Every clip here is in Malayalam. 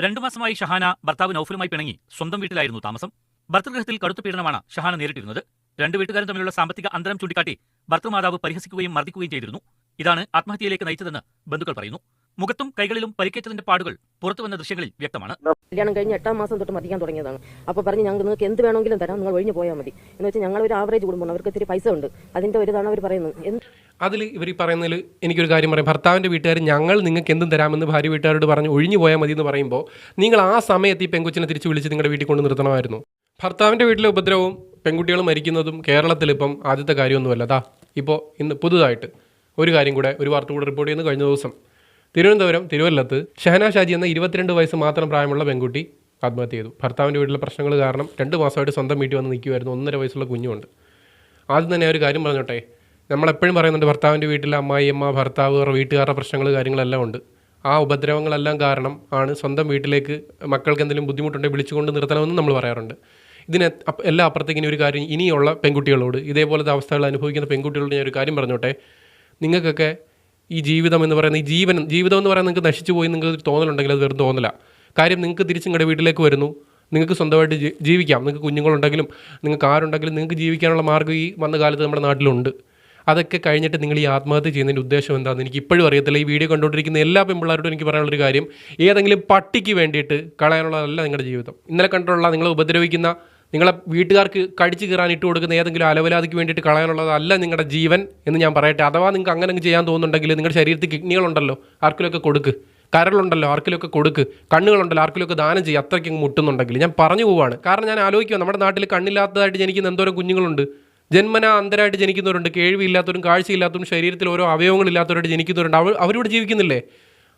രണ്ടു മാസമായി ഷഹാന ഭർത്താവ് നൌഫലുമായി പിണങ്ങി. സ്വന്തം വീട്ടിലായിരുന്നു താമസം. ഭർത്തൃഗൃഹത്തിൽ കടുത്ത പീഡനമാണ് ഷഹാന നേരിട്ടിരുന്നത്. രണ്ട് വീട്ടുകാരും തമ്മിലുള്ള സാമ്പത്തിക അന്തരം ചൂണ്ടിക്കാട്ടി ഭർത്തൃമാതാവ് പരിഹസിക്കുകയും മർദ്ദിക്കുകയും ചെയ്തിരുന്നു. ഇതാണ് ആത്മഹത്യയിലേക്ക് നയിച്ചതെന്ന് ബന്ധുക്കൾ പറയുന്നു. മുഖത്തും കൈകളിലും പരിക്കേറ്റതിന്റെ പാടുകൾ പുറത്തുവന്ന ദൃശ്യങ്ങളിൽ വ്യക്തമാണ്. കല്യാണം കഴിഞ്ഞ് എട്ടാം മാസം തൊട്ട് മതിക്കാൻ തുടങ്ങിയതാണ്. അപ്പോൾ പറഞ്ഞ് ഞങ്ങൾ നിങ്ങൾക്ക് എന്ത് വേണമെങ്കിലും തരാം നിങ്ങൾ ഒഴിഞ്ഞു പോയാൽ മതി. എന്ന് വെച്ചാൽ ഞങ്ങൾ ഒരു ആവറേജ് കുടുംബമാണ്. അവർക്ക് ഇത്തിരി പൈസ ഉണ്ട്. അതിന്റെ ഒരു ഇതാണ് അവർ പറയുന്നത്. അതിൽ ഇവർ ഈ പറയുന്നതിൽ എനിക്കൊരു കാര്യം പറയാം. ഭർത്താവിന്റെ വീട്ടുകാർ ഞങ്ങൾ നിങ്ങൾക്ക് എന്തും തരാമെന്ന് ഭാര്യ വീട്ടുകാരോട് പറഞ്ഞ് ഒഴിഞ്ഞു പോയാൽ മതി എന്ന് പറയുമ്പോൾ നിങ്ങൾ ആ സമയത്ത് ഈ പെൺകുച്ചിനെ തിരിച്ച് വിളിച്ച് നിങ്ങളുടെ വീട്ടിൽ കൊണ്ട് നിർത്തണമായിരുന്നു. ഭർത്താവിന്റെ വീട്ടിലെ ഉപദ്രവവും പെൺകുട്ടികൾ മരിക്കുന്നതും കേരളത്തിൽ ഇപ്പം ആദ്യത്തെ കാര്യമൊന്നുമല്ല. അതാ ഇപ്പോൾ ഇന്ന് പുതുതായിട്ട് ഒരു കാര്യം കൂടെ ഒരു വാർത്ത കൂടെ റിപ്പോർട്ട് ചെയ്യുന്ന. കഴിഞ്ഞ ദിവസം തിരുവനന്തപുരം തിരുവല്ലത്ത് ഷഹനാ ഷാജി എന്ന ഇരുപത്തിരണ്ട് വയസ്സ് മാത്രം പ്രായമുള്ള പെൺകുട്ടി ആത്മഹത്യ ചെയ്തു. ഭർത്താവിന്റെ വീട്ടിലെ പ്രശ്നങ്ങൾ കാരണം രണ്ട് മാസമായിട്ട് സ്വന്തം വീട്ടിൽ വന്ന് നിൽക്കുമായിരുന്നു ഒന്നര വയസ്സുള്ള കുഞ്ഞുണ്ട്. ആദ്യം തന്നെ ഒരു കാര്യം പറഞ്ഞോട്ടെ? നമ്മളെപ്പോഴും പറയുന്നുണ്ട് ഭർത്താവിന്റെ വീട്ടിലെ അമ്മായിയമ്മ ഭർത്താവ് വീട്ടുകാരുടെ പ്രശ്നങ്ങൾ കാര്യങ്ങളെല്ലാം ഉണ്ട്. ആ ഉപദ്രവങ്ങളെല്ലാം കാരണം ആണ് സ്വന്തം വീട്ടിലേക്ക് മക്കൾക്ക് എന്തെങ്കിലും ബുദ്ധിമുട്ടുണ്ടെങ്കിൽ വിളിച്ചുകൊണ്ട് നിർത്തണമെന്ന് നമ്മൾ പറയാറുണ്ട്. ഇതിന് എല്ലാ അപ്പുറത്തേക്ക് ഇനി ഒരു കാര്യം ഇനിയുള്ള പെൺകുട്ടികളോട് ഇതേപോലത്തെ അവസ്ഥകൾ അനുഭവിക്കുന്ന പെൺകുട്ടികളോട് ഞാൻ ഒരു കാര്യം പറഞ്ഞോട്ടെ. നിങ്ങൾക്കൊക്കെ ഈ ജീവിതം എന്ന് പറയുന്ന ഈ ജീവൻ ജീവിതം എന്ന് പറയുന്നത് നിങ്ങൾക്ക് നശിച്ചു പോയി നിങ്ങൾക്ക് തോന്നലുണ്ടെങ്കിൽ അത് വെറും തോന്നല. കാര്യം നിങ്ങൾക്ക് തിരിച്ച് നിങ്ങളുടെ വീട്ടിലേക്ക് വരുന്നു. നിങ്ങൾക്ക് സ്വന്തമായിട്ട് ജീവിക്കാം. നിങ്ങൾക്ക് കുഞ്ഞുങ്ങളുണ്ടെങ്കിലും നിങ്ങൾക്ക് ആരുണ്ടെങ്കിലും നിങ്ങൾക്ക് ജീവിക്കാനുള്ള മാർഗം ഈ വന്ന കാലത്ത് നമ്മുടെ നാട്ടിലുണ്ട്. അതൊക്കെ കഴിഞ്ഞിട്ട് നിങ്ങൾ ഈ ആത്മഹത്യ ചെയ്യുന്നതിന്റെ ഉദ്ദേശം എന്താണെന്ന് എനിക്ക് ഇപ്പോഴും അറിയത്തില്ല. ഈ വീഡിയോ കണ്ടുകൊണ്ടിരിക്കുന്ന എല്ലാ പെൺപിള്ളേരോടും എനിക്ക് പറയാനുള്ളൊരു കാര്യം ഏതെങ്കിലും പട്ടിക്ക് വേണ്ടിയിട്ട് കളയാനുള്ളതല്ല നിങ്ങളുടെ ജീവിതം. ഇന്നലെ കണ്ടിട്ടുള്ള നിങ്ങളെ ഉപദ്രവിക്കുന്ന നിങ്ങളെ വീട്ടുകാർക്ക് കടിച്ചു കീറാൻ ഇട്ട് കൊടുക്കുന്ന ഏതെങ്കിലും അലവലാതിക്ക് വേണ്ടിയിട്ട് കളയാനുള്ളതല്ല നിങ്ങളുടെ ജീവൻ എന്ന് ഞാൻ പറയട്ടെ. അഥവാ നിങ്ങൾക്ക് അങ്ങനെ ചെയ്യാൻ തോന്നുന്നുണ്ടെങ്കിൽ നിങ്ങളുടെ ശരീരത്തിൽ കിഡ്നികളുണ്ടല്ലോ ആർക്കിലൊക്കെ കൊടുക്ക്. കരളുണ്ടല്ലോ ആർക്കിലൊക്കെ കൊടുക്ക്. കണ്ണുകളുണ്ടല്ലോ ആർക്കിലൊക്കെ ദാനം ചെയ്യുക അത്രയ്ക്ക് മുട്ടുന്നുണ്ടെങ്കിൽ. ഞാൻ പറഞ്ഞു പോവാണ്. കാരണം ഞാൻ ആലോചിക്കുക നമ്മുടെ നാട്ടിൽ കണ്ണില്ലാത്തതായിട്ട് ജനിക്കുന്ന എന്തോരം കുഞ്ഞുങ്ങളുണ്ട്. ജന്മന അന്തരായിട്ട് ജനിക്കുന്നവരുണ്ട്. കേൾവിയില്ലാത്തവരും കാഴ്ചയില്ലാത്തവരും ശരീരത്തിൽ ഓരോ അവയവങ്ങളില്ലാത്തവരായിട്ട് ജനിക്കുന്നവരുണ്ട്. അവർ അവരിവിടെ ജീവിക്കുന്നില്ലേ?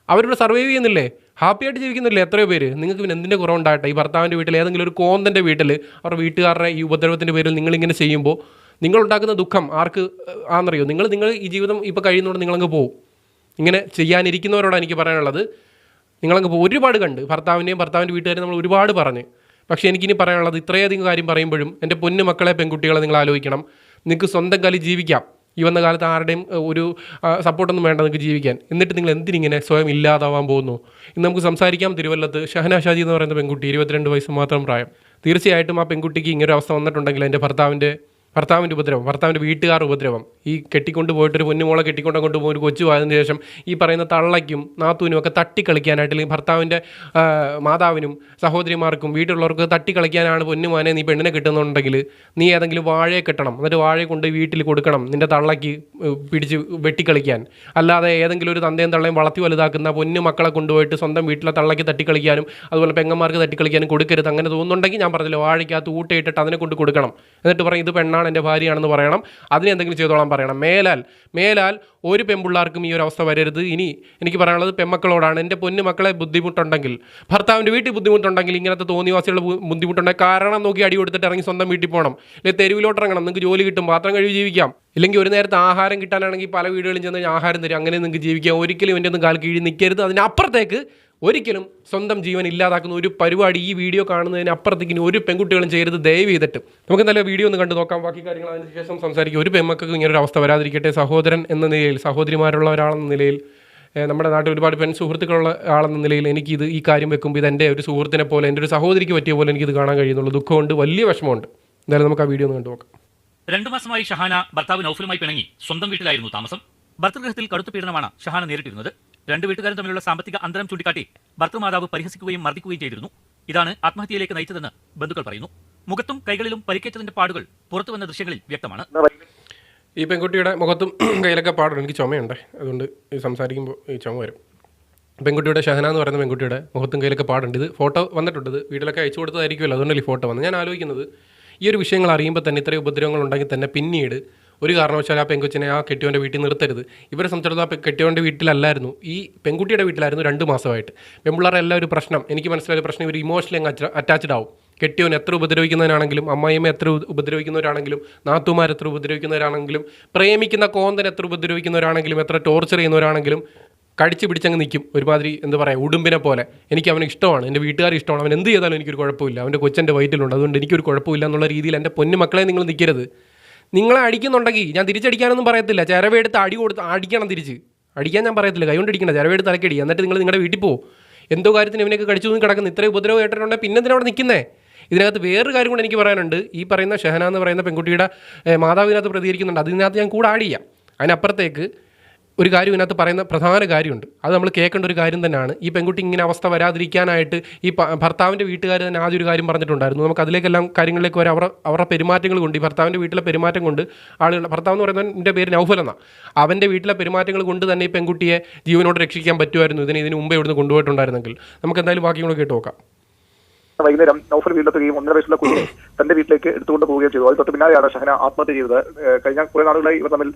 അവരിവിടെ സർവൈവ് ചെയ്യുന്നില്ലേ? ഹാപ്പി ആയിട്ട് ജീവിക്കുന്നില്ലേ എത്രയോ പേര്? നിങ്ങൾക്ക് പിന്നെ എന്തിന്റെ കുറവുണ്ടാകട്ടെ? ഈ ഭർത്താവിന്റെ വീട്ടിൽ ഏതെങ്കിലും ഒരു കോന്തന്റെ വീട്ടിൽ അവരുടെ വീട്ടുകാരുടെ ഈ ഉപദ്രവത്തിന്റെ പേരിൽ നിങ്ങളിങ്ങനെ ചെയ്യുമ്പോൾ നിങ്ങളുണ്ടാക്കുന്ന ദുഃഖം ആർക്ക് ആണെന്നറിയോ? നിങ്ങൾ നിങ്ങൾ ഈ ജീവിതം ഇപ്പോൾ കഴിയുന്നതുകൊണ്ട് നിങ്ങളങ്ങ് പോകും ഇങ്ങനെ ചെയ്യാനിരിക്കുന്നവരോടാണ് എനിക്ക് പറയാനുള്ളത്. നിങ്ങളങ്ങ് പോകും ഒരുപാട് കണ്ട്. ഭർത്താവിനെയും ഭർത്താവിന്റെ വീട്ടുകാരെയും നമ്മൾ ഒരുപാട് പറഞ്ഞ്. പക്ഷേ എനിക്കിനി പറയാനുള്ളത് ഇത്രയധികം കാര്യം പറയുമ്പോഴും എന്റെ പൊന്നു മക്കളെ പെൺകുട്ടികളെ നിങ്ങൾ ആലോചിക്കണം. നിങ്ങൾക്ക് സ്വന്തം കാലിൽ ജീവിക്കാം. ഈ വന്ന കാലത്ത് ആരുടെയും ഒരു സപ്പോർട്ടൊന്നും വേണ്ട നിങ്ങൾക്ക് ജീവിക്കാൻ. എന്നിട്ട് നിങ്ങൾ എന്തിനിങ്ങനെ സ്വയം ഇല്ലാതാവാൻ പോകുന്നു? ഇന്ന് നമുക്ക് സംസാരിക്കാം തിരുവല്ലത്ത് ഷഹന ഷാജി എന്ന് പറയുന്ന പെൺകുട്ടി ഇരുപത്തിരണ്ട് വയസ്സ് മാത്രം പ്രായം. തീർച്ചയായിട്ടും ആ പെൺകുട്ടിക്ക് ഇങ്ങനൊരു അവസ്ഥ വന്നിട്ടുണ്ടെങ്കിൽ എന്റെ ഭർത്താവിന്റെ ഭർത്താവിന്റെ ഉപദ്രവം ഭർത്താവിന്റെ വീട്ടുകാർ ഉപദ്രവം. ഈ കെട്ടിക്കൊണ്ട് പോയിട്ടൊരു പൊന്നുമോളെ കെട്ടിക്കൊണ്ട് കൊണ്ട് ഒരു കൊച്ചു ആയതിനു ശേഷം ഈ പറയുന്ന തള്ളയ്ക്കും നാത്തൂനും ഒക്കെ തട്ടിക്കളിക്കാനായിട്ട് അല്ലെങ്കിൽ ഭർത്താവിന്റെ മാതാവിനും സഹോദരിമാർക്കും വീട്ടിലുള്ളവർക്ക് തട്ടിക്കളിക്കാനാണ് പൊന്നുമാനെ നീ പെണ്ണിനെ കിട്ടുന്നുണ്ടെങ്കിൽ നീ ഏതെങ്കിലും വാഴയെ കെട്ടണം. എന്നിട്ട് വാഴയെ കൊണ്ട് വീട്ടിൽ കൊടുക്കണം നിന്റെ തള്ളയ്ക്ക് പിടിച്ച് വെട്ടിക്കളിക്കാൻ. അല്ലാതെ ഏതെങ്കിലും ഒരു തന്തയും തള്ളയും വളർത്തി വലുതാക്കുന്ന പൊന്നു മക്കളെ കൊണ്ടുപോയിട്ട് സ്വന്തം വീട്ടിലെ തള്ളയ്ക്ക് തട്ടിക്കളിക്കാനും അതുപോലെ പെങ്ങന്മാർക്ക് തട്ടിക്കളിക്കാനും കൊടുക്കരുത്. അങ്ങനെ തോന്നുന്നുണ്ടെങ്കിൽ ഞാൻ പറഞ്ഞില്ല വാഴയ്ക്കകത്ത് ഊട്ടയിട്ടിട്ട് അതിനെ കൊണ്ട് കൊടുക്കണം. എന്നിട്ട് പറയും ഇത് പെണ്ണാണ് എന്റെ ഭാര്യയാണെന്ന് പറയണം. അതിനെ എന്തെങ്കിലും ചെയ്തോളാൻ പറയണം. മേലാൽ മേലാൽ ഒരു പെൺപിള്ളാർക്കും ഈ ഒരു അവസ്ഥ വരരുത്. ഇനി എനിക്ക് പറയാനുള്ളത് പെമ്മക്കളോടാണ്. എന്റെ പൊന്നു മക്കളെ ബുദ്ധിമുട്ടുണ്ടെങ്കിൽ ഭർത്താവിന്റെ വീട്ടിൽ ബുദ്ധിമുട്ടുണ്ടെങ്കിൽ ഇങ്ങനത്തെ തോന്നിവാസികളുടെ ബുദ്ധിമുട്ടുണ്ടെങ്കിൽ കാരണം നോക്കി അടി കൊടുത്തിട്ട് ഇറങ്ങി സ്വന്തം വീട്ടിൽ പോകണം. അല്ലെങ്കിൽ തെരുവിലോട്ട് ഇറങ്ങണം നിങ്ങൾക്ക് ജോലി കിട്ടും പാത്രം കഴിവ് ജീവിക്കാം. ഇല്ലെങ്കിൽ ഒരു നേരത്തെ ആഹാരം കിട്ടാനാണെങ്കിൽ പല വീടുകളിൽ ചെന്ന് ആഹാരം തരും. അങ്ങനെ നിങ്ങൾക്ക് ജീവിക്കാം. ഒരിക്കലും എന്റെ ഒന്നും കാൽ കീഴിൽ നിൽക്കരുത്. അതിനപ്പുറത്തേക്ക് ഒരിക്കലും സ്വന്തം ജീവൻ ഇല്ലാതാക്കുന്ന ഒരു പരിപാടി ഈ വീഡിയോ കാണുന്നതിന് അപ്പുറത്തേക്ക് ഒരു പെൺകുട്ടികളും ചെയ്യരുത് ദയവ് ചെയ്തിട്ട്. നമുക്ക് നല്ല വീഡിയോ ഒന്ന് കണ്ടു നോക്കാം. ബാക്കി കാര്യങ്ങൾ അതിന് ശേഷം സംസാരിക്കും. ഒരു പെൺമക്കൾക്ക് ഇങ്ങനെ ഒരു അവസ്ഥ വരാതിരിക്കട്ടെ. സഹോദരൻ എന്ന നിലയിൽ സഹോദരിമാരുള്ള ഒരാളെന്ന നിലയിൽ നമ്മുടെ നാട്ടിൽ ഒരുപാട് പെൺ സുഹൃത്തുക്കളുള്ള ആളെന്ന നിലയിൽ എനിക്കിത് ഈ കാര്യം വെക്കുമ്പോൾ ഇത് എന്റെ ഒരു സുഹൃത്തിനെ പോലെ എന്റെ ഒരു സഹോദരിക്ക് പറ്റിയ പോലെ എനിക്കിത് കാണാൻ കഴിയുന്നുള്ളൂ. ദുഃഖമുണ്ട് വലിയ വിഷമമുണ്ട്. എന്തായാലും നമുക്ക് ആ വീഡിയോ ഒന്ന് കണ്ടു നോക്കാം. രണ്ടു മാസമായി ഷഹാന ഭർത്താവ് നൌഫലുമായി പിണങ്ങി സ്വന്തം വീട്ടിലായിരുന്നു താമസം. ഭർത്തൃഗൃഹത്തിൽ കടുത്ത പീഡനമാണ് ഷഹാന നേരിട്ടിരുന്നത്. രണ്ടു വീട്ടുകാരും തമ്മിലുള്ള സാമ്പത്തിക അന്തരം ചൂണ്ടിക്കാട്ടി ഭർത്തൃമാതാവ് പരിഹസിക്കുകയും മർദ്ദിക്കുകയും ചെയ്തിരുന്നു. ഇതാണ് ആത്മഹത്യയിലേക്ക് നയിച്ചതെന്ന് ബന്ധുക്കൾ പറയുന്നു. മുഖത്തും കൈകളിലും പരിക്കേറ്റതിന്റെ പാടുകൾ പുറത്തുവന്ന ദൃശ്യങ്ങളിൽ വ്യക്തമാണ്. ഈ പെൺകുട്ടിയുടെ മുഖത്തും കയ്യിലൊക്കെ പാടുണ്ട് എനിക്ക് ചുമയുണ്ട്. അതുകൊണ്ട് സംസാരിക്കുമ്പോൾ ഈ ചുമ വരും. പെൺകുട്ടിയുടെ ഷഹന എന്ന് പറയുന്ന പെൺകുട്ടിയുടെ മുഖത്തും കയ്യിലൊക്കെ പാടുണ്ട്. ഇത് ഫോട്ടോ വന്നിട്ടുണ്ട്. വീട്ടിലൊക്കെ അയച്ചു കൊടുത്തതായിരിക്കുമല്ലോ. അതുകൊണ്ടല്ലേ ഫോട്ടോ വന്നത്? ഞാൻ ആലോചിക്കുന്നത് ഈ ഒരു വിഷയങ്ങൾ അറിയുമ്പോൾ തന്നെ ഇത്രയും ഉപദ്രവങ്ങൾ ഉണ്ടെങ്കിൽ തന്നെ പിന്നീട് ഒരു കാരണവശാലും ആ പെൺകൊച്ചിനെ ആ കെട്ടിയോന്റെ വീട്ടിൽ നിർത്തരുത്. ഇവരെ സംബന്ധിച്ചിടത്തോളം ആ കെട്ടിയോന്റെ വീട്ടിലല്ലായിരുന്നു. ഈ പെൺകുട്ടിയുടെ വീട്ടിലായിരുന്നു രണ്ട് മാസമായിട്ട്. പെൺപിള്ളേരുടെ എല്ലാ ഒരു പ്രശ്നം. എനിക്ക് മനസ്സിലായ പ്രശ്നം ഇവർ ഇമോഷണലി അറ്റാച്ച്ഡ് ആവും. കെട്ടിയോൻ എത്ര ഉപദ്രവിക്കുന്നവനാണെങ്കിലും അമ്മായിമ്മ എത്ര ഉപദ്രവിക്കുന്നവരാണെങ്കിലും നാത്തുമാർ എത്ര ഉപദ്രവിക്കുന്നവരാണെങ്കിലും പ്രേമിക്കുന്ന കോന്തൻ എത്ര ഉപദ്രവിക്കുന്നവരാണെങ്കിലും എത്ര ടോർച്ചർ ചെയ്യുന്നവരാണെങ്കിലും കടിച്ചു പിടിച്ചങ്ങ് നിൽക്കും. ഒരുമാതിരി എന്താ പറയുക ഉടുമ്പിനെ പോലെ. എനിക്ക് അവന് ഇഷ്ടമാണ്. എന്റെ വീട്ടുകാർ ഇഷ്ടമാണ്. അവൻ എന്ത് ചെയ്താലും എനിക്കൊരു കുഴപ്പമില്ല. അവന്റെ കൊച്ചന്റെ വയറ്റിലുണ്ട്. അതുകൊണ്ട് എനിക്കൊരു കുഴപ്പമില്ല എന്നുള്ള രീതിയിൽ എന്റെ പൊന്നു മക്കളെ നിങ്ങൾ നിൽക്കരുത്. നിങ്ങളെ അടിക്കുന്നുണ്ടെങ്കിൽ ഞാൻ തിരിച്ചടിക്കാനൊന്നും പറയത്തില്ല. ചിരവെടുത്ത് അടി കൊടുത്ത് അടിക്കണം തിരിച്ച്. അടിക്കാൻ ഞാൻ പറയത്തില്ല. കൈ കൊണ്ട് അടിക്കണം. ചിരവെടുത്ത് തലക്കടി. എന്നിട്ട് നിങ്ങൾ നിങ്ങളുടെ വീട്ടിൽ പോകും എന്തോ കാര്യത്തിന് ഇവനൊക്കെ കടിച്ചു നിന്ന് കിടക്കുന്നു. ഇത്രയും ഉപദ്രവം ഏട്ടിട്ടുണ്ടെങ്കിൽ പിന്നെ എന്തിനാ അവിടെ നിൽക്കുന്നേ? ഇതിനകത്ത് വേറൊരു കാര്യം കൂടെ എനിക്ക് പറയാനുണ്ട്. ഈ പറയുന്ന ഷെഹന എന്ന് പറയുന്ന പെൺകുട്ടിയുടെ മാതാവിനകത്ത് പ്രതികരിക്കുന്നുണ്ട്. അതിനകത്ത് ഞാൻ കൂടെ ആഡ് ചെയ്യാം. അതിനപ്പുറത്തേക്ക് ഒരു കാര്യം ഇതിനകത്ത് പറയുന്ന പ്രധാന കാര്യമുണ്ട്. അത് നമ്മൾ കേൾക്കേണ്ട ഒരു കാര്യം തന്നെയാണ്. ഈ പെൺകുട്ടി ഇങ്ങനെ അവസ്ഥ വരാതിരിക്കാനായിട്ട് ഈ ഭർത്താവിന്റെ വീട്ടുകാർ തന്നെ ആദ്യം ഒരു കാര്യം പറഞ്ഞിട്ടുണ്ടായിരുന്നു. നമുക്ക് അതിലേക്കെല്ലാം കാര്യങ്ങളിലേക്ക് വരെ. അവരുടെ അവരുടെ പെരുമാറ്റങ്ങൾ കൊണ്ട് ഈ ഭർത്താവിന്റെ വീട്ടിലെ പെരുമാറ്റം കൊണ്ട് ആളുകൾ ഭർത്താവ് എന്ന് പറയുന്നതിന്റെ പേര് നൗഫൽ എന്നാണ് അവന്റെ വീട്ടിലെ പെരുമാറ്റങ്ങൾ കൊണ്ട് തന്നെ ഈ പെൺകുട്ടിയെ ജീവനോട് രക്ഷിക്കാൻ പറ്റുമായിരുന്നു. ഇതിന് ഇതിന് മുമ്പേ ഇവിടുന്ന് കൊണ്ടുപോയിട്ടുണ്ടായിരുന്നെങ്കിൽ. നമുക്ക് എന്തായാലും ബാക്കി കൂടെ കേട്ട് നോക്കാം. വൈകുന്നേരം നൌഫൽ വീട്ടിലെത്തുകയും ഒന്നര വയസ്സുള്ള കുഞ്ഞിനെ തന്റെ വീട്ടിലേക്ക് എടുത്തുകൊണ്ട് പോവുകയും ചെയ്തു. അത് തൊട്ട് പിന്നാലെയാണ് ഷഹന ആത്മഹത്യ ചെയ്തത്. കഴിഞ്ഞ കുറെ നാളുകളായി ഇവർ തമ്മിൽ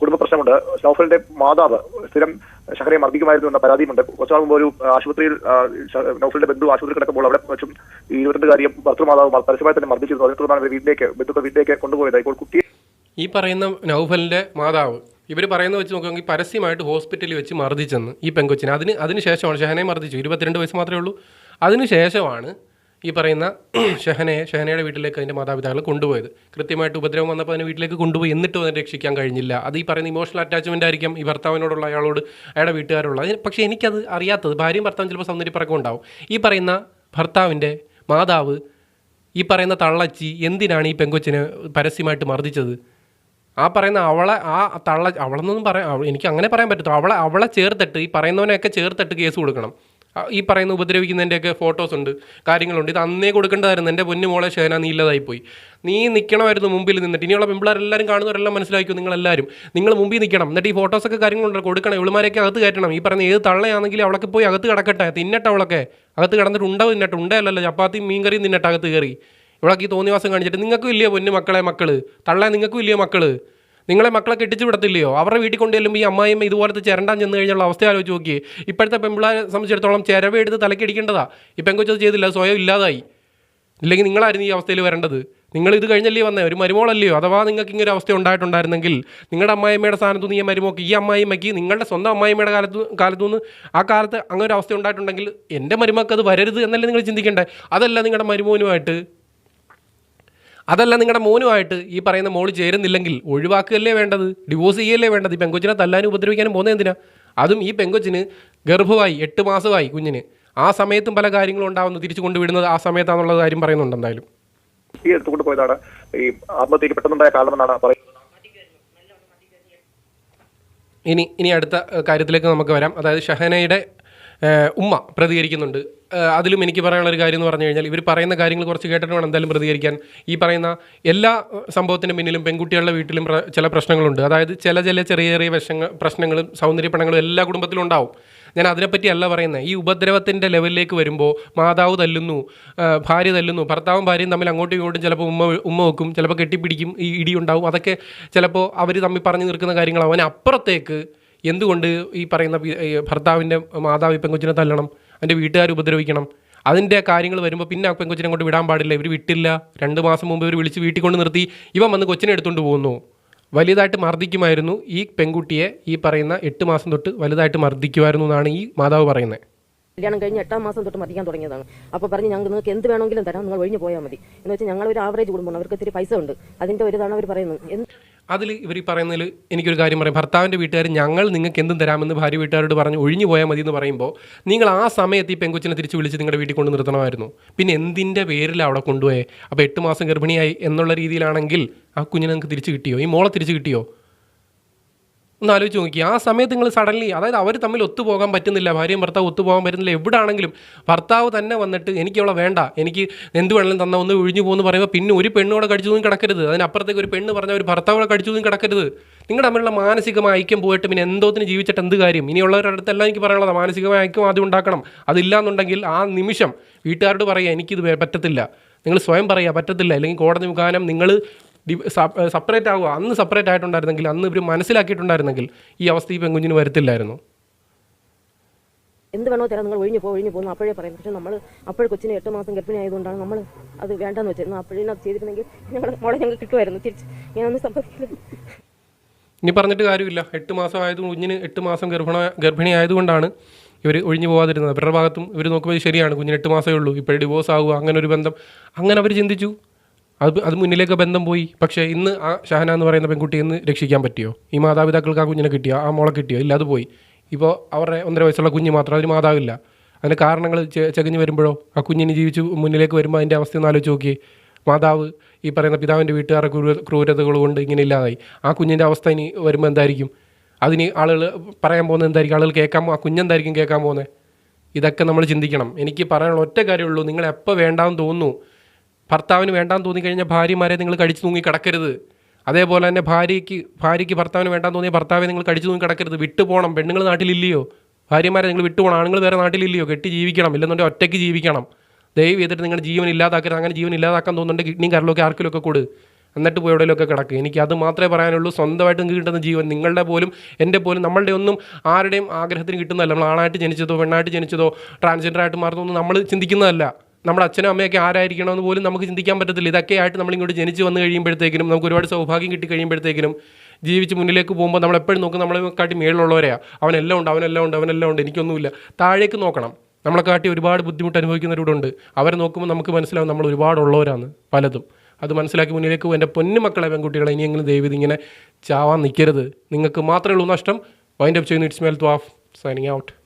കുടുംബ പ്രശ്നമുണ്ട്. നൌഫലിന്റെ മാതാവ് സ്ഥിരം ഷഹനയെ മർദ്ദിക്കുമായിരുന്നു എന്ന പരാതിയുമുണ്ട്. കുറച്ചു മുമ്പ് ഒരു ആശുപത്രിയിൽ നൌഫലിന്റെ ബന്ധു ആശുപത്രി കിടക്കുമ്പോൾ അവിടെ വെച്ചും ഈ ഇരുപത്തിരണ്ടുകാരിയും ഭർത്തൃമാതാവ് പരസ്യമായി തന്നെ മർദ്ദിച്ചിരുന്നു. അതിനെ തുടർന്നാണ് വീട്ടിലേക്ക് ബന്ധുക്കൾ വീട്ടിലേക്ക് കൊണ്ടുപോയത്. ഇപ്പോൾ കുട്ടിയെ ഈ പറയുന്ന നൗഫലിന്റെ മാതാവ് ഇവർ പറയുന്നത് വെച്ച് നോക്കുകയാണെങ്കിൽ പരസ്യമായിട്ട് ഹോസ്പിറ്റലിൽ വെച്ച് മർദ്ദിച്ചെന്ന് ഈ പെങ്കൊച്ചിനെ. അതിന് അതിന് ശേഷമാണ് ഷഹനയെ മർദ്ദിച്ചു ഇരുപത്തിരണ്ട് വയസ്സ് മാത്രമേ ഉള്ളൂ. അതിന് ശേഷമാണ് ഈ പറയുന്ന ഷെഹനയെ ഷെഹനയുടെ വീട്ടിലേക്ക് അതിന്റെ മാതാപിതാക്കൾ കൊണ്ടുപോയത്. കൃത്യമായിട്ട് ഉപദ്രവം വന്നപ്പോൾ അതിനെ വീട്ടിലേക്ക് കൊണ്ടുപോയി എന്നിട്ടും അതിനെ രക്ഷിക്കാൻ കഴിഞ്ഞില്ല. അത് ഈ പറയുന്ന ഇമോഷണൽ അറ്റാച്ച്മെന്റ് ആയിരിക്കും ഈ ഭർത്താവിനോടുള്ള അയാളോട് അയാളുടെ വീട്ടുകാരുള്ള പക്ഷേ എനിക്കത് അറിയാത്തത് ഭാര്യയും ഭർത്താവും ചിലപ്പോൾ സൗന്ദര്യപ്പറക്കം ഉണ്ടാവും. ഈ പറയുന്ന ഭർത്താവിന്റെ മാതാവ് ഈ പറയുന്ന തള്ളച്ചി എന്തിനാണ് ഈ പെങ്കൊച്ചിനെ പരസ്യമായിട്ട് മർദ്ദിച്ചത്? ആ പറയുന്ന അവളെ ആ തള്ള അവളെന്നൊന്നും പറയാം എനിക്ക് അങ്ങനെ പറയാൻ പറ്റത്തോ അവളെ അവളെ ചേർത്തിട്ട് ഈ പറയുന്നവനെയൊക്കെ ചേർത്തിട്ട് കേസ് കൊടുക്കണം. ഈ പറയുന്ന ഉപദ്രവിക്കുന്നതിന്റെയൊക്കെ ഫോട്ടോസ് ഉണ്ട് കാര്യങ്ങളുണ്ട്. ഇത് അന്നേ കൊടുക്കേണ്ടതായിരുന്നു. എന്റെ പൊന്നു മോളെ ഷേന നീ ഇല്ലതായിപ്പോയി. നീ നിൽക്കണമായിരുന്നു മുമ്പിൽ നിന്നിട്ട്. ഇനിയുള്ള പെമ്പിളാരെല്ലാവരും കാണുന്നവരെല്ലാം മനസ്സിലാക്കും നിങ്ങളെല്ലാവരും നിങ്ങൾ മുമ്പിൽ നിൽക്കണം. എന്നിട്ട് ഈ ഫോട്ടോസൊക്കെ കാര്യങ്ങളുണ്ട്. കൊടുക്കണം. ഇവളുമാരൊക്കെ അകത്ത് കയറ്റണം. ഈ പറയുന്ന ഏത് തള്ളയാണെങ്കിലും അവളൊക്കെ പോയി അകത്ത് കിടക്കട്ടെ. തിന്നട്ടെ അവളൊക്കെ. അകത്ത് കിടന്നിട്ട് ഉണ്ട തിന്നട്ടെ. ഉണ്ടല്ലോ ചപ്പാത്തിയും മീൻകറിയും തിന്നട്ടെ അകത്ത് കയറി. ഇവളൊക്കെ ഈ തോന്നിവാസം കാണിച്ചിട്ട് നിങ്ങൾക്കും ഇല്ലേ പൊന്നു മക്കളെ മക്കൾ? തള്ളേ നിങ്ങൾക്കും ഇല്ലേ മക്കൾ? നിങ്ങളെ മക്കളെ കെട്ടിച്ചു വിടത്തില്ലയോ? അവരുടെ വീട്ടിൽ കൊണ്ടു ചെല്ലുമ്പോൾ ഈ അമ്മായിയമ്മ ഇതുപോലത്തെ ചിരണ്ടാൻ ചെന്ന് കഴിഞ്ഞുള്ള അവസ്ഥ ആലോചിച്ച് നോക്കി ഇപ്പോഴത്തെ പെമ്പിളാരെ സംബന്ധിച്ചിടത്തോളം ചിരവ എടുത്ത് തലക്കടിക്കേണ്ടതാ ഈ പെങ്കൊച്ചത് ചെയ്തില്ല സ്വയം ഇല്ലാതായി. ഇല്ലെങ്കിൽ നിങ്ങളായിരുന്നു ഈ അവസ്ഥയിൽ വരേണ്ടത്. നിങ്ങൾ ഇത് കഴിഞ്ഞല്ലേ വന്നേ? ഒരു മരുമോളല്ലയോ? അഥവാ നിങ്ങൾക്ക് ഇങ്ങനെ അവസ്ഥ ഉണ്ടായിട്ടുണ്ടായിരുന്നെങ്കിൽ നിങ്ങളുടെ അമ്മായിമ്മയുടെ സ്ഥാനത്തു നിന്ന് ഈ മരുമോക്ക് ഈ അമ്മായിമ്മയ്ക്ക് നിങ്ങളുടെ സ്വന്തം അമ്മായിമ്മയുടെ കാലത്ത് കാലത്തു നിന്ന് ആ കാലത്ത് അങ്ങനെ ഒരു അവസ്ഥ ഉണ്ടായിട്ടുണ്ടെങ്കിൽ എന്റെ മരുമക്ക് അത് വരരുത് എന്നല്ലേ നിങ്ങൾ ചിന്തിക്കേണ്ടേ? അതല്ല നിങ്ങളുടെ മരുമോനുമായിട്ട് അതല്ല നിങ്ങളുടെ മോനുമായിട്ട് ഈ പറയുന്ന മോൾ ചേരുന്നില്ലെങ്കിൽ ഒഴിവാക്കുകയല്ലേ വേണ്ടത്? ഡിവോഴ്സ് ചെയ്യല്ലേ വേണ്ടത്? ഈ പെങ്കൊച്ചിനെ തല്ലാനും ഉപദ്രവിക്കാനും പോകുന്നത് എന്തിനാ? അതും ഈ പെങ്കൊച്ചിന് ഗർഭമായി എട്ട് മാസമായി കുഞ്ഞിന്. ആ സമയത്തും പല കാര്യങ്ങളും ഉണ്ടാവുന്നു. തിരിച്ചു കൊണ്ടുവിടുന്നത് ആ സമയത്താണെന്നുള്ള കാര്യം പറയുന്നുണ്ട് എന്തായാലും. ഈ എടുത്തുകൊണ്ട് പോയതാണ്. ഈ ആത്മഹത്യക്ക് പെട്ടെന്നുണ്ടായ കാരണമെന്നാണ് പറയുന്നത്. ഇനി ഇനി അടുത്ത കാര്യത്തിലേക്ക് നമുക്ക് വരാം. അതായത് ഷഹനയുടെ ഉമ്മ പ്രതികരിക്കുന്നുണ്ട്. അതിലും എനിക്ക് പറയാനുള്ള ഒരു കാര്യം എന്ന് പറഞ്ഞു കഴിഞ്ഞാൽ ഇവർ പറയുന്ന കാര്യങ്ങൾ കുറച്ച് കേട്ടിട്ട് വേണം എന്തായാലും പ്രതികരിക്കാൻ. ഈ പറയുന്ന എല്ലാ സംഭവത്തിന്റെ പിന്നിലും പെൺകുട്ടികളുടെ വീട്ടിലും ചില പ്രശ്നങ്ങളുണ്ട്. അതായത് ചില ചില ചെറിയ ചെറിയ വിഷങ്ങൾ പ്രശ്നങ്ങളും സൗന്ദര്യപ്പണങ്ങളും എല്ലാ കുടുംബത്തിലും ഉണ്ടാവും. ഞാൻ അതിനെപ്പറ്റി അല്ല പറയുന്നത് ഈ ഉപദ്രവത്തിന്റെ ലെവലിലേക്ക് വരുമ്പോൾ മാതാവ് തല്ലുന്നു ഭാര്യ തല്ലുന്നു ഭർത്താവും ഭാര്യയും തമ്മിൽ അങ്ങോട്ടും ഇങ്ങോട്ടും ചിലപ്പോൾ ഉമ്മ ഉമ്മ വെക്കും ചിലപ്പോൾ കെട്ടിപ്പിടിക്കും ഈ ഇടിയുണ്ടാവും. അതൊക്കെ ചിലപ്പോൾ അവർ തമ്മിൽ പറഞ്ഞു നിൽക്കുന്ന കാര്യങ്ങളാവും. അതിനപ്പുറത്തേക്ക് എന്തുകൊണ്ട് ഈ പറയുന്ന ഭർത്താവിന്റെ മാതാവ് പെങ്കൊച്ചിനെ തല്ലണം? അതിന്റെ വീട്ടുകാർ ഉപദ്രവിക്കണം. അതിന്റെ കാര്യങ്ങൾ വരുമ്പോൾ പിന്നെ ആ പെങ്കൊച്ചിനെ കൊണ്ട് വിടാൻ പാടില്ല. ഇവർ വിട്ടില്ല. രണ്ട് മാസം മുമ്പ് ഇവർ വിളിച്ച് വീട്ടിൽ കൊണ്ട് നിർത്തി. ഇവൻ വന്ന് കൊച്ചിനെ എടുത്തുകൊണ്ട് പോകുന്നു വലുതായിട്ട് മർദ്ദിക്കുമായിരുന്നു ഈ പെൺകുട്ടിയെ ഈ പറയുന്ന എട്ട് മാസം തൊട്ട് വലുതായിട്ട് മർദ്ദിക്കുമായിരുന്നു എന്നാണ് ഈ മാതാവ് പറയുന്നത് കല്യാണം കഴിഞ്ഞ് എട്ടാം മാസം തൊട്ട് മതിക്കാൻ തുടങ്ങിയതാണ്. അപ്പോൾ പറഞ്ഞ് ഞങ്ങൾ നിങ്ങൾക്ക് എന്ത് വേണമെങ്കിലും തരാം. നിങ്ങൾ ഒഴിഞ്ഞു പോയാൽ മതി. എന്ന് വെച്ചാൽ ഞങ്ങൾ ഒരു ആവറേജ് കുടുംബമാണ്. അവർക്ക് ഇത്തിരി പൈസ ഉണ്ട്. അതിന്റെ ഒരു ഇതാണ് അവർ പറയുന്നത് അതിൽ ഇവർ ഈ പറയുന്നതിൽ എനിക്കൊരു കാര്യം പറയും. ഭർത്താവിന്റെ വീട്ടുകാർ ഞങ്ങൾ നിങ്ങൾക്ക് എന്തും തരാമെന്ന് ഭാര്യ വീട്ടുകാരോട് പറഞ്ഞ് ഒഴിഞ്ഞു പോയാൽ മതി എന്ന് പറയുമ്പോൾ നിങ്ങൾ ആ സമയത്ത് ഈ പെങ്കൊച്ചിനെ തിരിച്ച് വിളിച്ച് നിങ്ങളുടെ വീട്ടിൽ കൊണ്ട് നിർത്തണമായിരുന്നു. പിന്നെ എന്തിന്റെ പേരിലാണ് അവിടെ കൊണ്ടുപോയേ? അപ്പോൾ എട്ട് മാസം ഗർഭിണിയായി എന്നുള്ള രീതിയിലാണെങ്കിൽ ആ കുഞ്ഞിനെ നിങ്ങൾക്ക് തിരിച്ച് കിട്ടിയോ? ഈ മോളെ തിരിച്ച് കിട്ടിയോ? ഒന്ന് ആലോചിച്ച് നോക്കി. ആ സമയത്ത് നിങ്ങൾ സഡൻലി അതായത് അവർ തമ്മിൽ ഒത്തുപോകാൻ പറ്റുന്നില്ല ഭാര്യയും ഭർത്താവ് ഒത്തുപോകാൻ പറ്റുന്നില്ല എവിടാണെങ്കിലും ഭർത്താവ് തന്നെ വന്നിട്ട് എനിക്ക് അവളെ വേണ്ട എനിക്ക് എന്ത് വേണമെങ്കിലും തന്ന ഒന്ന് ഒഴിഞ്ഞു പോകുന്നു പറയുമ്പോൾ പിന്നെ ഒരു പെണ്ണോടെ കടിച്ചു തൂങ്ങി കിടക്കരുത്. അതിനപ്പുറത്തേക്ക് ഒരു പെണ്ണ് പറഞ്ഞ ഒരു ഭർത്താവോടെ കടിച്ചു തൂങ്ങി കിടക്കരുത്. നിങ്ങളുടെ തമ്മിലുള്ള മാനസികമായ ഐക്യം പോയിട്ട് പിന്നെ എന്തോത്തിന് ജീവിച്ചിട്ട് എന്ത് കാര്യം? ഇനിയുള്ളവരുടെ അടുത്തെല്ലാം എനിക്ക് പറയാനുള്ളത് മാനസികമായ ഐക്യം ആദ്യം ഉണ്ടാക്കണം. അതില്ലാന്നുണ്ടെങ്കിൽ ആ നിമിഷം വീട്ടുകാരോട് പറയുക എനിക്കിത് പറ്റത്തില്ല. നിങ്ങൾ സ്വയം പറയുക പറ്റത്തില്ല. അല്ലെങ്കിൽ കോടതി മുഖാനം നിങ്ങൾ സെപ്പറേറ്റ് ആവുക. അന്ന് സെപ്പറേറ്റ് ആയിട്ടുണ്ടായിരുന്നെങ്കിൽ അന്ന് ഇവർ മനസ്സിലാക്കിയിട്ടുണ്ടായിരുന്നെങ്കിൽ ഈ അവസ്ഥ ഈ പെങ്കുഞ്ഞിന് വരത്തില്ലായിരുന്നു. എന്ത് വേണോ തരാം. നിങ്ങൾ ഒഴിഞ്ഞു പോകും ഒഴിഞ്ഞു പോകുന്നു അപ്പോഴേ പറയുന്നത് പക്ഷെ നമ്മൾ അപ്പോൾ കൊച്ചിന് എട്ട് മാസം ഗർഭിണി ആയതുകൊണ്ടാണ് നമ്മൾ അത് വേണ്ടെന്ന് വെച്ചിരുന്നത് അപ്പോഴേ അത് ചെയ്തിരുന്നെങ്കിൽ ഞങ്ങൾ മോളെ ഞങ്ങൾ കിട്ടുമായിരുന്നു. തിരിച്ച് ഞാനൊന്നും സംഭവിക്കില്ല ഇനി പറഞ്ഞിട്ട് കാര്യമില്ല. എട്ട് മാസം ആയത് കുഞ്ഞിന് എട്ട് മാസം ഗർഭിണ ഗർഭിണി ആയതുകൊണ്ടാണ് ഇവർ ഒഴിഞ്ഞു പോകാതിരുന്നത് അവരുടെ ഭാഗത്തും ഇവർ നോക്കുമ്പോൾ ശരിയാണ്. കുഞ്ഞിന് എട്ട് മാസമേ ഉള്ളൂ. ഇപ്പോഴും ഡിവോഴ്സ് ആവുക. അങ്ങനെ ഒരു ബന്ധം. അങ്ങനെ അവർ ചിന്തിച്ചു. അത് അത് മുന്നിലേക്ക് ബന്ധം പോയി. പക്ഷേ ഇന്ന് ആ ഷഹന എന്ന് പറയുന്ന പെൺകുട്ടിയെ ഇന്ന് രക്ഷിക്കാൻ പറ്റിയോ? ഈ മാതാപിതാക്കൾക്ക് ആ കുഞ്ഞിനെ കിട്ടിയോ? ആ മോളെ കിട്ടിയോ? ഇല്ല അത് പോയി. ഇപ്പോൾ അവരുടെ ഒന്നര വയസ്സുള്ള കുഞ്ഞ് മാത്രം അതിന് മാതാവില്ല. അതിന്റെ കാരണങ്ങൾ ചകഞ്ഞ് വരുമ്പോഴോ? ആ കുഞ്ഞിന് ജീവിച്ച് മുന്നിലേക്ക് വരുമ്പോൾ അതിന്റെ അവസ്ഥ ഒന്ന് ആലോചിച്ച് നോക്കി മാതാവ് ഈ പറയുന്ന പിതാവിന്റെ വീട്ടുകാരുടെ ക്രൂര ക്രൂരതകൾ കൊണ്ട് ഇങ്ങനെ ഇല്ലാതായി. ആ കുഞ്ഞിന്റെ അവസ്ഥ ഇനി വരുമ്പോൾ എന്തായിരിക്കും? അതിന് ആളുകൾ പറയാൻ പോകുന്നത് എന്തായിരിക്കും? ആളുകൾ കേൾക്കാൻ ആ കുഞ്ഞെന്തായിരിക്കും കേൾക്കാൻ പോകുന്നത് ഇതൊക്കെ നമ്മൾ ചിന്തിക്കണം. എനിക്ക് പറയാനുള്ള ഒറ്റ കാര്യമുള്ളൂ നിങ്ങളെപ്പോൾ വേണ്ടാന്ന് തോന്നുന്നു. ഭർത്താവിന് വേണ്ടാന്ന് തോന്നിക്കഴിഞ്ഞാൽ ഭാര്യമാരെ നിങ്ങൾ കടിച്ചു തൂങ്ങി കിടക്കരുത്. അതേപോലെ തന്നെ ഭാര്യയ്ക്ക് ഭാര്യയ്ക്ക് ഭർത്താവിന് വേണ്ടാന്ന് തോന്നിയ ഭർത്താവിനെ നിങ്ങൾ കടിച്ചു തൂങ്ങി കിടക്കരുത്. വിട്ടു പോകണം പെണ്ണുങ്ങൾ നാട്ടിലില്ലയോ? ഭാര്യമാരെ നിങ്ങൾ വിട്ടു പോകണം ആണുങ്ങൾ വേറെ നാട്ടിലില്ലയോ? കെട്ടി ജീവിക്കണം. ഇല്ലെന്നുണ്ടെങ്കിൽ ഒറ്റയ്ക്ക് ജീവിക്കണം. ദയവ് ചെയ്തിട്ട് നിങ്ങളുടെ ജീവൻ ഇല്ലാതാക്കരുത്. അങ്ങനെ ജീവൻ ഇല്ലാതാക്കാൻ തോന്നുന്നുണ്ടെങ്കിൽ കിഡ്നിയും കരലൊക്കെ ആർക്കിലൊക്കെ കൊടു. എന്നിട്ട് പോയി എവിടെയൊക്കെ കിടക്കുക എനിക്ക് അത് മാത്രമേ പറയാനുള്ളൂ. സ്വന്തമായിട്ട് നിങ്ങൾക്ക് കിട്ടുന്ന ജീവൻ നിങ്ങളുടെ പോലും എന്റെ പോലും നമ്മളുടെ ഒന്നും ആരുടെയും ആഗ്രഹത്തിന് കിട്ടുന്നതല്ല. നമ്മൾ ആണായിട്ട് ജനിച്ചതോ പെണ്ണായിട്ട് ജനിച്ചതോ ട്രാൻസ്ജെൻഡർ ആയിട്ട് മാറുന്നതൊന്നും നമ്മൾ ചിന്തിക്കുന്നതല്ല. നമ്മുടെ അച്ഛനും അമ്മയൊക്കെ ആരായിരിക്കണമെന്ന് പോലും നമുക്ക് ചിന്തിക്കാൻ പറ്റത്തില്ല. ഇതൊക്കെ ആയിട്ട് നമ്മളിങ്ങോട്ട് ജനിച്ച് വന്നു കഴിയുമ്പോഴത്തേക്കിനും നമുക്ക് ഒരുപാട് സൗഭാഗ്യം കിട്ടി കഴിയുമ്പോഴത്തേക്കിനും ജീവിച്ച് മുന്നിലേക്ക് പോകുമ്പോൾ നമ്മൾ എപ്പോഴും നോക്കും നമ്മളെക്കാട്ടി മേളിലുള്ളവരെയാണ് അവനെല്ലാം ഉണ്ട് അവനെല്ലാം ഉണ്ട് അവനെല്ലാം ഉണ്ട്. എനിക്കൊന്നുമില്ല. താഴേക്ക് നോക്കണം. നമ്മളെ കാട്ടി ഒരുപാട് ബുദ്ധിമുട്ട് അനുഭവിക്കുന്നവരോടുണ്ട് അവരെ നോക്കുമ്പോൾ നമുക്ക് മനസ്സിലാവും നമ്മൾ ഒരുപാടുള്ളവരാണ് പലതും. അത് മനസ്സിലാക്കി മുന്നിലേക്ക് എന്റെ പൊന്നു മക്കളെ പെൺകുട്ടികളെ ഇനിയെങ്കിലും ദൈവം ഇങ്ങനെ ചാവാൻ നിൽക്കരുത്. നിങ്ങൾക്ക് മാത്രമേ ഉള്ളൂ നഷ്ടം. വൈൻഡ് അപ്പ് ചെയ്യുന്ന. ഇറ്റ്സ് മേൽ ത്വാഫ് സൈനിങ് ഔട്ട്